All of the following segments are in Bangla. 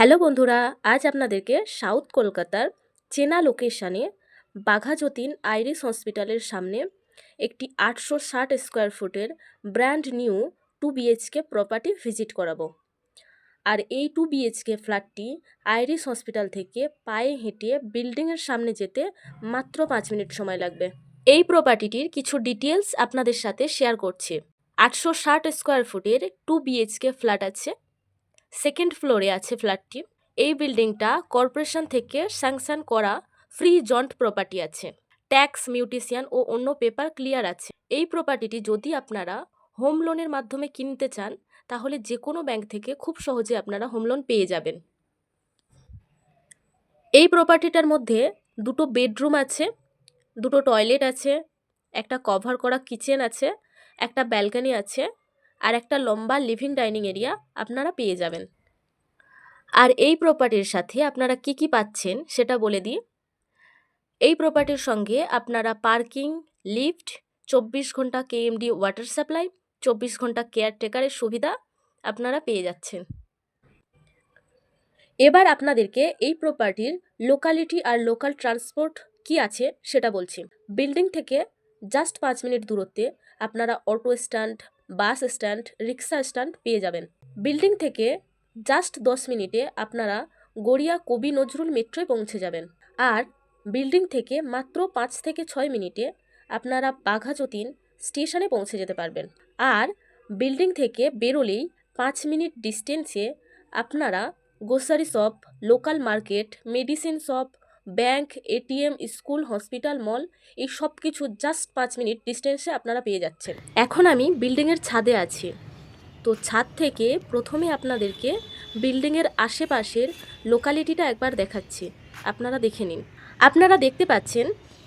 হ্যালো বন্ধুরা, আজ আপনাদেরকে সাউথ কলকাতার চেনা লোকেশানে বাঘাযতীন আইরিস হসপিটালের সামনে একটি আটশো ষাট স্কোয়ার ফুটের brand new two BHK property visit করাবো। আর এই টু বিএইচকে ফ্ল্যাটটি আইরিস হসপিটাল থেকে পায়ে হেঁটে বিল্ডিংয়ের সামনে যেতে মাত্র পাঁচ মিনিট সময় লাগবে। এই প্রপার্টিটির কিছু ডিটেলস আপনাদের সাথে শেয়ার করছি। আটশো ষাট স্কোয়ার ফুটের টু বিএইচকে ফ্ল্যাট আছে। সেকেন্ড ফ্লোরে আছে ফ্ল্যাটটি এই বিল্ডিংটা কর্পোরেশন থেকে স্যাংশন করা ফ্রি জন্ট প্রপার্টি আছে। ট্যাক্স, মিউটিশিয়ান ও অন্য পেপার ক্লিয়ার আছে। এই প্রপার্টিটি যদি আপনারা হোম লোনের মাধ্যমে কিনতে চান, তাহলে যে কোনো ব্যাংক থেকে খুব সহজে আপনারা হোম লোন পেয়ে যাবেন। এই প্রপার্টিটার মধ্যে দুটো বেডরুম আছে, দুটো টয়লেট আছে, একটা কভার করা কিচেন আছে, একটা ব্যালকনি আছে আর একটা লম্বা লিভিং ডাইনিং এরিয়া আপনারা পেয়ে যাবেন। আর এই প্রপার্টির সাথে আপনারা কি কি পাচ্ছেন সেটা বলে দিই। এই প্রপার্টির সঙ্গে আপনারা পার্কিং লিফট চব্বিশ ঘণ্টা কেএমডি ওয়াটার সাপ্লাই চব্বিশ ঘণ্টা কেয়ারটেকারের সুবিধা আপনারা পেয়ে যাচ্ছেন। এবার আপনাদেরকে এই প্রপার্টির লোকালিটি আর লোকাল ট্রান্সপোর্ট কি আছে সেটা বলছি। বিল্ডিং থেকে জাস্ট পাঁচ মিনিট দূরত্বে আপনারা auto stand bus stand rickshaw stand পেয়ে যাবেন। বিল্ডিং থেকে জাস্ট দশ মিনিটে আপনারা গড়িয়া কবি নজরুল মেট্রোয় পৌঁছে যাবেন। আর বিল্ডিং থেকে মাত্র পাঁচ থেকে ছয় মিনিটে আপনারা বাঘাযতীন স্টেশনে পৌঁছে যেতে পারবেন। আর বিল্ডিং থেকে বেরোলেই পাঁচ মিনিট ডিস্টেন্সে আপনারা grocery shop local market medicine shop bank ATM school, hospital, mall, এই সব কিছু জাস্ট পাঁচ মিনিট ডিস্টেন্সে আপনারা পেয়ে যাচ্ছেন। এখন আমি বিল্ডিংয়ের ছাদে আছি। তো ছাদ থেকে প্রথমে আপনাদেরকে বিল্ডিংয়ের আশেপাশের লোকালিটিটা একবার দেখাচ্ছি। আপনারা দেখে নিন। আপনারা দেখতে পাচ্ছেন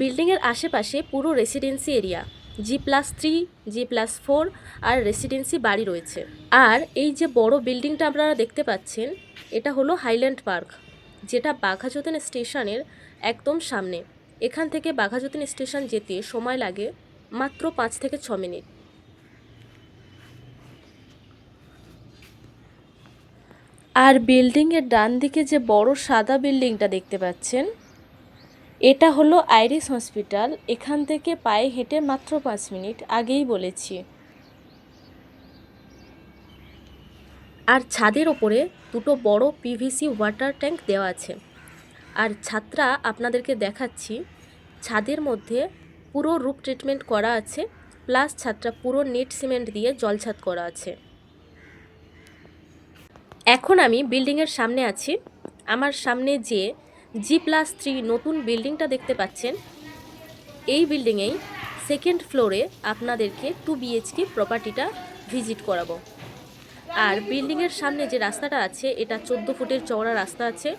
বিল্ডিংয়ের আশেপাশে পুরো residency area G plus three G plus four আর রেসিডেন্সি বাড়ি রয়েছে। আর এই যে বড় বিল্ডিংটা আপনারা দেখতে পাচ্ছেন, এটা হলো হাইল্যান্ড পার্ক যেটা বাঘাযতীন স্টেশনের একদম সামনে। এখান থেকে বাঘাযতীন স্টেশন যেতে সময় লাগে মাত্র পাঁচ থেকে ছ মিনিট। আর বিল্ডিংয়ের ডান দিকে যে বড় সাদা বিল্ডিংটা দেখতে পাচ্ছেন, এটা হলো আইরিস হসপিটাল। এখান থেকে পায়ে হেঁটে মাত্র পাঁচ মিনিট, আগেই বলেছি। আর ছাদের ওপরে দুটো বড় পিভিসি ওয়াটার ট্যাঙ্ক দেওয়া আছে। আর ছাদটা আপনাদেরকে দেখাচ্ছি। ছাদের মধ্যে পুরো রূপ ট্রিটমেন্ট করা আছে প্লাস ছাদটা পুরো নেট সিমেন্ট দিয়ে জলছাদ করা আছে। এখন আমি বিল্ডিংয়ের সামনে আছি। আমার সামনে যে জি প্লাস থ্রি নতুন বিল্ডিংটা দেখতে পাচ্ছেন, এই বিল্ডিংয়েই সেকেন্ড ফ্লোরে আপনাদেরকে টু বিএইচকে প্রপার্টিটা ভিজিট করাবো। আর বিল্ডিংয়ের সামনে যে রাস্তাটা আছে, এটা চোদ্দ ফুটের চওড়া রাস্তা আছে।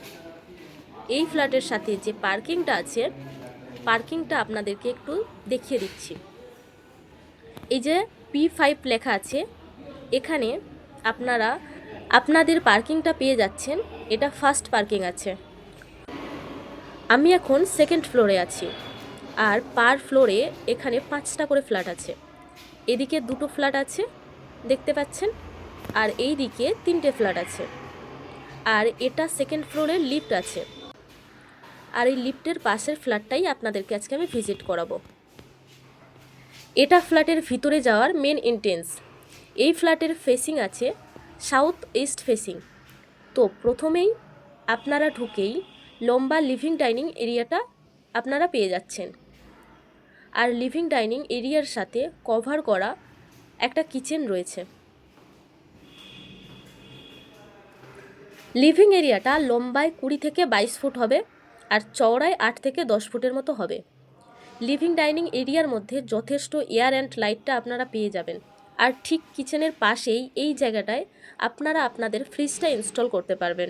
এই ফ্ল্যাটের সাথে যে পার্কিংটা আছে, পার্কিংটা আপনাদেরকে একটু দেখিয়ে দিচ্ছি। এই যে পি ফাইভ লেখা আছে, এখানে আপনারা, আপনাদের পার্কিংটা পেয়ে যাচ্ছেন। এটা ফার্স্ট পার্কিং আছে। আমি এখন সেকেন্ড ফ্লোরে আছি। আর পার ফ্লোরে এখানে পাঁচটা করে ফ্ল্যাট আছে। এদিকে দুটো ফ্ল্যাট আছে, দেখতে পাচ্ছেন? আর এই দিকে তিনটে ফ্ল্যাট আছে। আর এটা সেকেন্ড ফ্লোরের লিফট আছে। আর এই লিফটের পাশের ফ্ল্যাটটাই আপনাদেরকে আজকে আমি ভিজিট করাবো। এটা ফ্ল্যাটের ভিতরে যাওয়ার মেন এন্ট্রেন্স এই ফ্ল্যাটের ফেসিং আছে সাউথ ইস্ট ফেসিং তো প্রথমেই আপনারা ঢুকেই লম্বা লিভিং ডাইনিং এরিয়াটা আপনারা পেয়ে যাচ্ছেন। আর লিভিং ডাইনিং এরিয়ার সাথে কভার করা একটা কিচেন রয়েছে। লিভিং এরিয়াটা লম্বায় কুড়ি থেকে বাইশ ফুট হবে আর চওড়ায় আট থেকে দশ ফুটের মতো হবে। লিভিং ডাইনিং এরিয়ার মধ্যে যথেষ্ট এয়ার অ্যান্ড লাইটটা আপনারা পেয়ে যাবেন। আর ঠিক কিচেনের পাশেই এই জায়গাটায় আপনারা আপনাদের ফ্রিজটা ইনস্টল করতে পারবেন।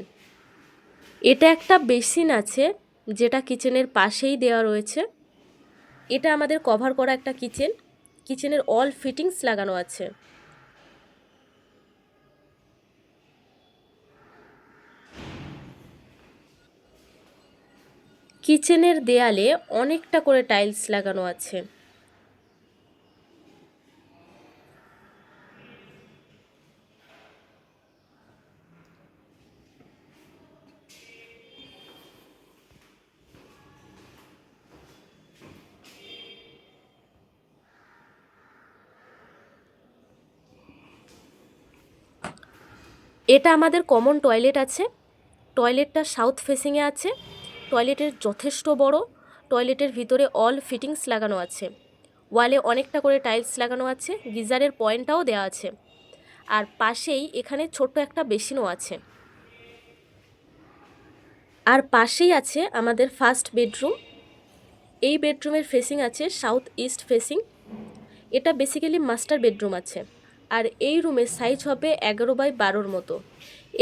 এটা একটা বেসিন আছে, যেটা কিচেনের পাশেই দেওয়া রয়েছে। এটা আমাদের কভার করা একটা কিচেন কিচেনের অল ফিটিংস লাগানো আছে। কিচেনের দেয়ালে অনেকটা করে টাইলস লাগানো আছে। এটা আমাদের কমন টয়লেট আছে। টয়লেটটা সাউথ ফেসিংয়ে আছে। টয়লেটের যথেষ্ট বড়, টয়লেটের ভিতরে অল ফিটিংস লাগানো আছে। ওয়ালে অনেকটা করে টাইলস লাগানো আছে, গিজারের পয়েন্টটাও দেওয়া আছে। আর পাশেই এখানে ছোট্ট একটা বেসিনও আছে। আর পাশেই আছে আমাদের ফার্স্ট বেডরুম এই বেডরুমের ফেসিং আছে সাউথ ইস্ট ফেসিং এটা বেসিক্যালি মাস্টার বেডরুম আছে। আর এই রুমের সাইজ হবে এগারো বাই বারোর মতো।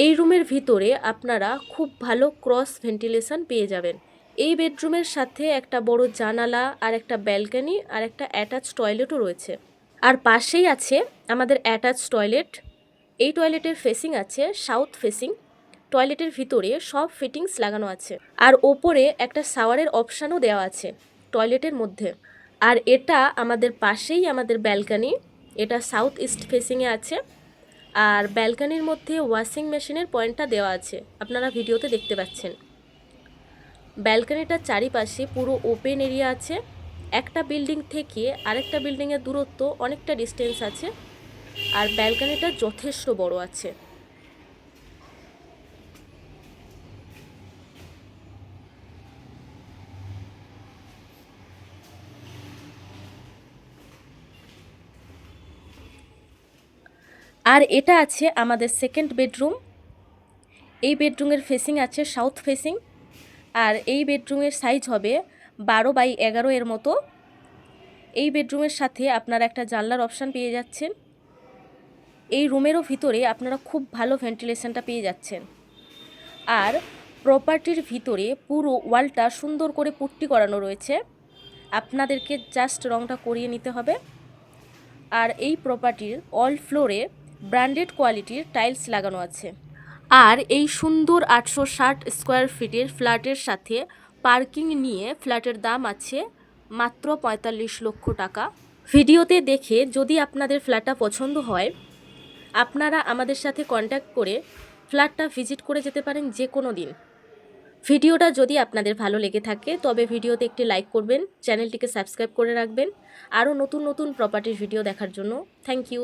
এই রুমের ভিতরে আপনারা খুব ভালো ক্রস ভেন্টিলেশন পেয়ে যাবেন। এই বেডরুমের সাথে একটা বড় জানালা, আর একটা ব্যালকনি, আর একটা অ্যাটাচ টয়লেটও রয়েছে। আর পাশেই আছে আমাদের অ্যাটাচ টয়লেট। এই টয়লেটের ফেসিং আছে, সাউথ ফেসিং। টয়লেটের ভিতরে সব ফিটিংস লাগানো আছে। আর ওপরে একটা শাওয়ারের অপশানও দেওয়া আছে টয়লেটের মধ্যে। আর এটা আমাদের পাশেই আমাদের ব্যালকানি। এটা সাউথ ইস্ট ফেসিংয়ে আছে। আর ব্যালকানির মধ্যে ওয়াশিং মেশিনের পয়েন্টটা দেওয়া আছে। আপনারা ভিডিওতে দেখতে পাচ্ছেন। ব্যালকানিটার চারিপাশে পুরো ওপেন এরিয়া আছে। একটা বিল্ডিং থেকে আরেকটা বিল্ডিংয়ের দূরত্ব অনেকটা ডিস্টেন্স আছে। আর ব্যালকানিটা যথেষ্ট বড় আছে। আর এটা আছে আমাদের সেকেন্ড বেডরুম এই বেডরুমের ফেসিং আছে সাউথ ফেসিং আর এই বেডরুমের সাইজ হবে বারো বাই এগারো এর মতো। এই বেডরুমের সাথে আপনারা একটা জানলার অপশান পেয়ে যাচ্ছেন। এই রুমেরও ভিতরে আপনারা খুব ভালো ভেন্টিলেশনটা পেয়ে যাচ্ছেন। আর প্রপার্টির ভিতরে পুরো ওয়ালটা সুন্দর করে পুট্টি করানো রয়েছে। আপনাদেরকে জাস্ট রংটা করিয়ে নিতে হবে। আর এই প্রপার্টির অল ফ্লোরে ব্র্যান্ডেড কোয়ালিটির টাইলস লাগানো আছে। আর এই সুন্দর আটশো ষাট স্কোয়ার ফিটের ফ্ল্যাটের সাথে পার্কিং নিয়ে ফ্ল্যাটের দাম আছে মাত্র পঁয়তাল্লিশ লক্ষ টাকা। ভিডিওতে দেখে যদি আপনাদের ফ্ল্যাটটা পছন্দ হয়, আপনারা আমাদের সাথে কন্ট্যাক্ট করে ফ্ল্যাটটা ভিজিট করে যেতে পারেন যে কোনো দিন। ভিডিওটা যদি আপনাদের ভালো লেগে থাকে, তবে ভিডিওতে একটি লাইক করবেন, চ্যানেলটিকে সাবস্ক্রাইব করে রাখবেন। আরও নতুন নতুন প্রপার্টির ভিডিও দেখার জন্য থ্যাংক ইউ